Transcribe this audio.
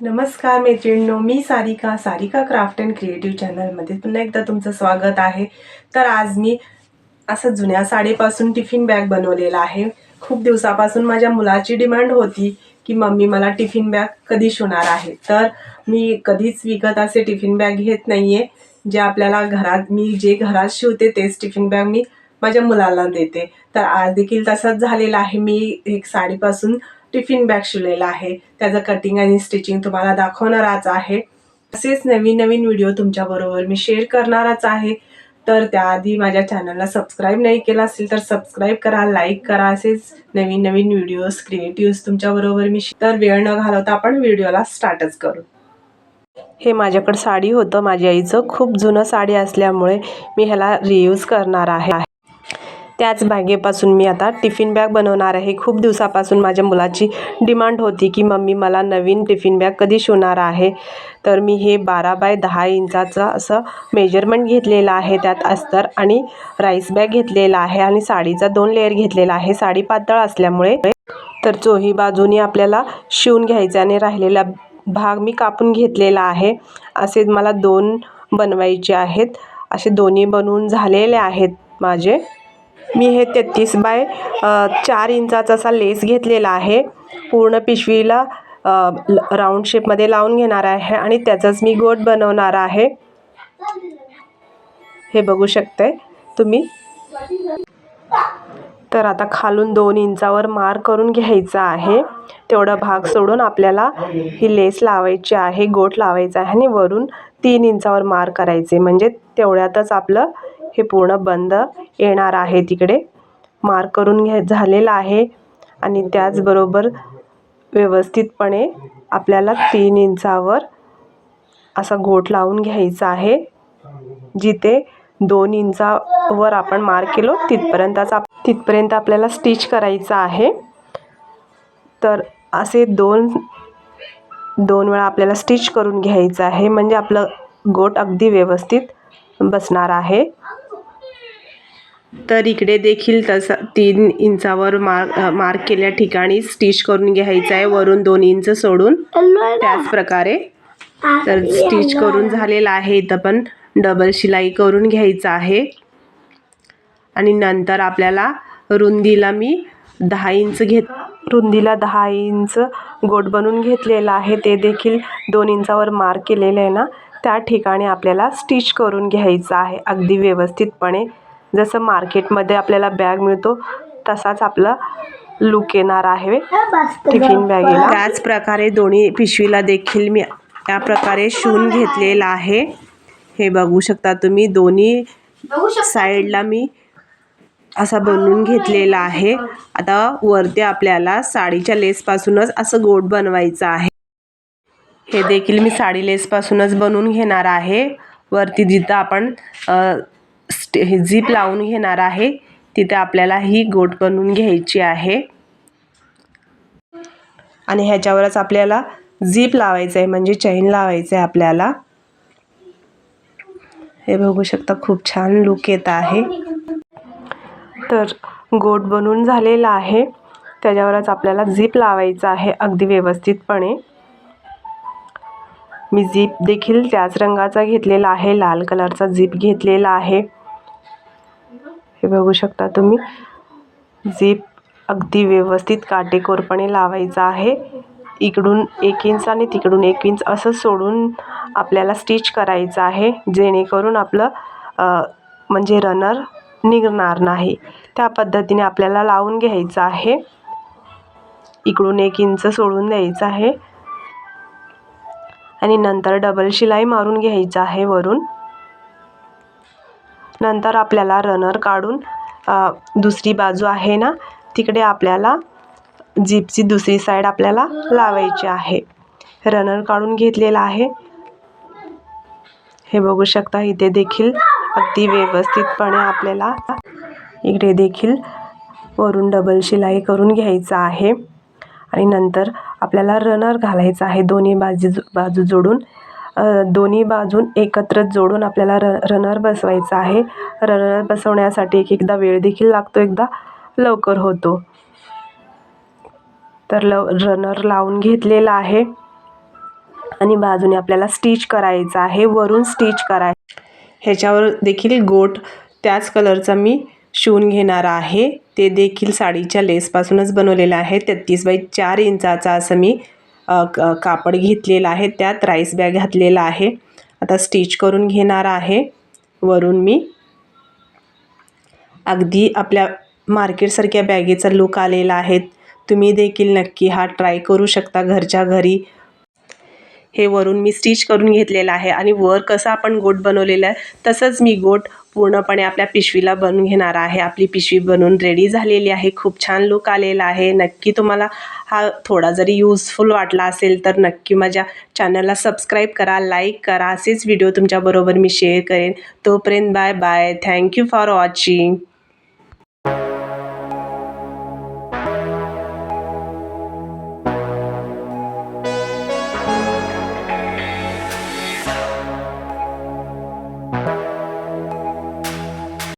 नमस्कार मैत्रिणींनो मी Sarika Sarika craft and creative चॅनलमध्ये पुन्हा एकदा तुमचं स्वागत आहे. तर आज मी असं जुन्या साडीपासून टिफिन बॅग बनवलेला आहे. खूप दिवसापासून माझ्या मुलाची डिमांड होती की मम्मी मला टिफिन बॅग कधी शिवणार आहे. तर मी कधीच विकत असे टिफिन बॅग घेत नाही आहे जे आपल्याला घरात मी जे घरात शिवते तेच टिफिन बॅग मी माझ्या मुलाला देते. तर आज देखील तसंच झालेलं आहे. मी एक साडीपासून टिफिन बॅग शिवलेला आहे. त्याचं कटिंग आणि स्टिचिंग तुम्हाला दाखवणारच आहे. असेच नवीन नवीन व्हिडिओ तुमच्याबरोबर मी शेअर करणारच आहे. तर त्याआधी माझ्या चॅनलला सबस्क्राईब नाही केला असेल तर सबस्क्राईब करा लाईक करा. असेच नवीन नवीन व्हिडिओज क्रिएटिव्ह तुमच्याबरोबर मी तर वेळ न घालवता आपण व्हिडिओला स्टार्टच करू. हे माझ्याकडं साडी होतं. माझ्या आईचं खूप जुनं साडी असल्यामुळे मी ह्याला रियूज करणार आहे. त्याच बॅगेपासून मी आता टिफिन बॅग बनवणार आहे. खूप दिवसापासून माझ्या मुलाची डिमांड होती की मम्मी मला नवीन टिफिन बॅग कधी शिवणार आहे? तर मी हे बारा बाय दहा इंचाचं असं मेजरमेंट घेतलेलं आहे. त्यात अस्तर आणि राईस बॅग घेतलेला आहे आणि साडीचा दोन लेअर घेतलेला आहे. साडी पातळ असल्यामुळे तर चोही बाजूनी आपल्याला शिवून घ्यायचं आणि राहिलेला भाग मी कापून घेतलेला आहे. असे मला दोन बनवायचे आहेत. असे दोन्ही बनवून झालेले आहेत माझे मी हे तेहतीस बाय चार इंचाचा असा लेस घेतलेला आहे. पूर्ण पिशवीला राऊंड शेपमध्ये लावून घेणार आहे आणि त्याचाच मी गोट बनवणार आहे. हे बघू शकते तुम्ही. तर आता खालून दोन इंचावर मार करून घ्यायचा आहे. तेवढा भाग सोडून आपल्याला ही लेस लावायची आहे गोट लावायचा आहे आणि वरून तीन इंचावर मार करायचे. म्हणजे तेवढ्यातच आपलं हे पूर्ण बंद येणार आहे तिकडे. मार्क करून घ्या झालेलं आहे. आणि त्याचबरोबर व्यवस्थितपणे आपल्याला तीन इंचावर असा गोट लावून घ्यायचा आहे. जिथे दोन इंचावर आपण मार्क केलो तिथपर्यंतच आप तिथपर्यंत आपल्याला स्टिच करायचं आहे. तर असे दोन दोन वेळा आपल्याला स्टिच करून घ्यायचं आहे. म्हणजे आपलं गोट अगदी व्यवस्थित बसणार आहे. तर इकडे देखील तसं तीन इंचावर मार्क मार्क केल्या ठिकाणी स्टिच करून घ्यायचं आहे. वरून दोन इंच सोडून त्याच प्रकारे तर स्टिच करून झालेलं आहे. इथं पण डबल शिलाई करून घ्यायचं आहे. आणि नंतर आपल्याला रुंदीला मी दहा इंच घेत रुंदीला दहा इंच गोट बनवून घेतलेलं आहे. ते देखील दोन इंचावर मार्क केलेलं आहे ना त्या ठिकाणी आपल्याला स्टिच करून घ्यायचं आहे. अगदी व्यवस्थितपणे जसं मार्केटमध्ये आपल्याला बॅग मिळतो तसाच आपला लुक येणार आहे. टिफिन बॅगेला त्याच प्रकारे दोन्ही पिशवीला देखील मी या प्रकारे शिवून घेतलेला आहे. हे बघू शकता तुम्ही दोन्ही साईडला मी असा बनवून घेतलेला आहे. आता वरती आपल्याला साडीच्या लेसपासूनच असं गोट बनवायचं आहे. हे देखील मी साडी लेसपासूनच बनवून घेणार आहे. वरती जिथं आपण हे झीप लावून घेणार आहे. तिथे आपल्याला ही गोट बनवून घ्यायची आहे. आणि ह्याच्यावरच आपल्याला झीप लावायचं आहे म्हणजे चैन लावायचं आहे आपल्याला. हे बघू शकता खूप छान लुक येत आहे. तर गोट बनून झालेला आहे. त्याच्यावरच आपल्याला झीप लावायचं आहे अगदी व्यवस्थितपणे. मी झीप देखील त्याच रंगाचा घेतलेला आहे लाल कलरचा झीप घेतलेला आहे. हे बघू शकता. तुम्ही झिप अगदी व्यवस्थित काटेकोरपणे लावायचा आहे. इकडून एक इंच आणि तिकडून एक इंच असं सोडून आपल्याला स्टिच करायचं आहे. जेणेकरून आपलं म्हणजे रनर निघणार नाही. त्या पद्धतीने आपल्याला लावून घ्यायचं आहे. इकडून एक इंच सोडून द्यायचं आहे. आणि नंतर डबल शिलाई मारून घ्यायचं आहे वरून. नंतर आपल्याला रनर काढून दुसरी बाजू आहे ना तिकडे आपल्याला जीपची दुसरी साईड आपल्याला लावायची आहे. रनर काढून घेतलेला आहे. हे बघू शकता इथे देखील अगदी व्यवस्थितपणे आपल्याला इकडे देखील वरून डबल शिलाई करून घ्यायचं आहे. आणि नंतर आपल्याला रनर घालायचा आहे दोन्ही बाजू बाजू जोडून. दोन्ही बाजून एकत्र जोडून आपल्याला र रनर बसवायचा आहे. रनर बसवण्यासाठी एक एकदा वेळ देखील लागतो एकदा लवकर होतो. तर लव रनर लावून घेतलेला आहे. आणि बाजूने आपल्याला स्टिच करायचं आहे वरून स्टिच कराय ह्याच्यावर देखील गोट त्याच कलरचा मी शिवून घेणार आहे. ते देखील साडीच्या लेसपासूनच बनवलेलं आहे. तेहतीस बाय चार इंचाचा असं मी क- कापड घेतलेलं आहे त्यात राईस बॅग घातलेला आहे. आता स्टिच करून घेणार आहे. वरून मी अगदी आपल्या मार्केटसारख्या बॅगेचा लुक आलेला आहे. तुम्ही देखील नक्की हा ट्राय करू शकता घरच्या घरी. हे वरून मी स्टिच करून घेतलेलं आहे आणि वर कसं आपण गोट बनवलेलं आहे तसंच मी गोट पूर्णपणे आपल्या पिशवीला बनवून घेणार आहे. आपली पिशवी बनवून रेडी झालेली आहे. खूप छान लुक आलेला आहे. नक्की तुम्हाला हा थोडा जरी यूजफुल वाटला असेल तर नक्की माझ्या चॅनलला सबस्क्राईब करा लाईक करा. असेच व्हिडिओ तुमच्याबरोबर मी शेअर करेन. तोपर्यंत bye bye thank you for watching